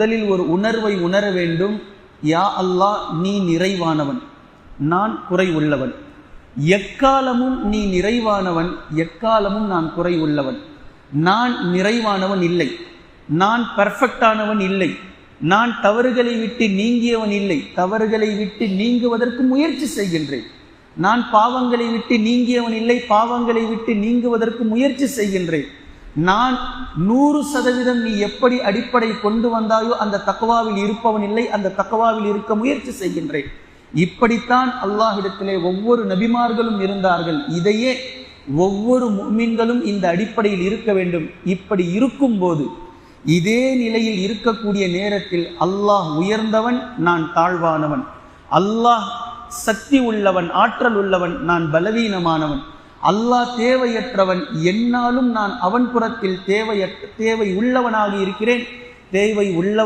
முதலில் ஒரு உணர்வை உணர வேண்டும். யா அல்லாஹ் நீ நிறைவானவன். நான் குறை உள்ளவன். எக்காலமும் நீ நிறைவானவன் எக்காலமும் நான் குறை உள்ளவன். நான் நிறைவானவன் இல்லை. நான் பர்ஃபெக்டானவன் இல்லை. நான் தவறுகளை விட்டு நீங்கியவன் இல்லை. தவறுகளை விட்டு நீங்குவதற்கு முயற்சி செய்கின்றேன். நான் பாவங்களை விட்டு நீங்கியவன் இல்லை. பாவங்களை விட்டு நீங்குவதற்கு முயற்சி செய்கின்றேன். நான் நூறு சதவீதம் நீ எப்படி அடிப்படை கொண்டு வந்தாயோ அந்த தக்குவாவில் இருப்பவன் இல்லை அந்த தக்குவாவில் இருக்க முயற்சி செய்கின்றேன். இப்படித்தான் அல்லாஹிடத்திலே ஒவ்வொரு நபிமார்களும் இருந்தார்கள். இதையே ஒவ்வொரு முக்மீன்களும் இந்த அடிப்படையில் இருக்க வேண்டும். இப்படி இருக்கும்போது இதே நிலையில் இருக்கக்கூடிய நேரத்தில் அல்லாஹ் உயர்ந்தவன் நான் தாழ்வானவன். அல்லாஹ் சக்தி உள்ளவன் ஆற்றல் உள்ளவன் நான் பலவீனமானவன். அல்லாஹ் தேவையற்றவன். என்னாலும் நான் அவன் புறத்தில் தேவையற்ற தேவை உள்ளவனாக இருக்கிறேன். தேவை உள்ள